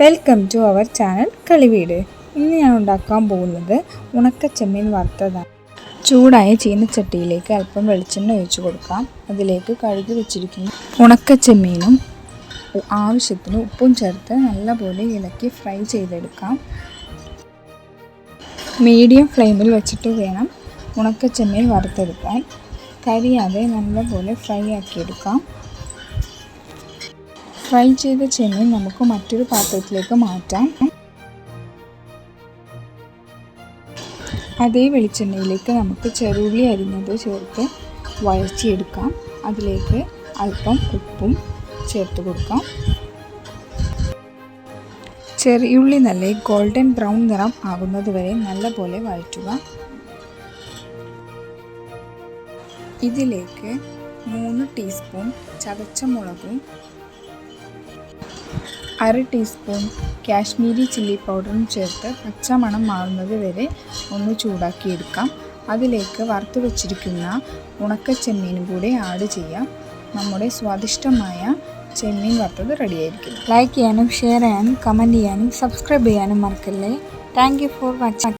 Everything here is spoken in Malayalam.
Welcome to our channel Kaliveedu ഇന്ന് ഞാൻ ഉണ്ടാക്കാൻ പോകുന്നത് ഉണക്കച്ചെമ്മീൻ വറുത്തതാണ്. ചൂടായ ചീനച്ചട്ടിയിലേക്ക് അല്പം വെളിച്ചെണ്ണ ഒഴിച്ച് കൊടുക്കാം. അതിലേക്ക് കഴുകി വെച്ചിരിക്കുന്ന ഉണക്കച്ചെമ്മീനും ചെമ്മീനും ആവശ്യത്തിന് ഉപ്പും ചേർത്ത് നല്ലപോലെ ഇളക്കി ഫ്രൈ ചെയ്തെടുക്കാം. മീഡിയം ഫ്ലെയിമിൽ വെച്ചിട്ട് വേണം ഉണക്കച്ചെമ്മീൻ വറുത്തെടുക്കാൻ. കരിയാതെ നല്ലപോലെ ഫ്രൈ ആക്കിയെടുക്കാം. ഫ്രൈ ചെയ്ത ചെമ്മീൻ നമുക്ക് മറ്റൊരു പാത്രത്തിലേക്ക് മാറ്റാം. അതേ വെളിച്ചെണ്ണയിലേക്ക് നമുക്ക് ചെറുള്ളി അരിഞ്ഞത് ചേർത്ത് വഴച്ചിയെടുക്കാം അതിലേക്ക് അല്പം ഉപ്പും ചേർത്ത് കൊടുക്കാം. ചെറിയുള്ളി നല്ല ഗോൾഡൻ ബ്രൗൺ നിറം ആകുന്നത് വരെ നല്ലപോലെ വഴറ്റുക. ഇതിലേക്ക് മൂന്ന് ടീസ്പൂൺ ചതച്ച മുളകും അര ടീസ്പൂൺ കാശ്മീരി ചില്ലി പൗഡറും ചേർത്ത് പച്ചമണം മാറുന്നത് വരെ ഒന്ന് ചൂടാക്കിയെടുക്കാം. അതിലേക്ക് വറുത്ത് വച്ചിരിക്കുന്ന ഉണക്ക ചെമ്മീനും കൂടി ആഡ് ചെയ്യാം. നമ്മുടെ സ്വാദിഷ്ടമായ ചെമ്മീൻ വറുത്തത് റെഡിയായിരിക്കും ലൈക്ക് ചെയ്യാനും ഷെയർ ചെയ്യാനും കമന്റ് ചെയ്യാനും സബ്സ്ക്രൈബ് ചെയ്യാനും മറക്കല്ലേ. Thank you for watching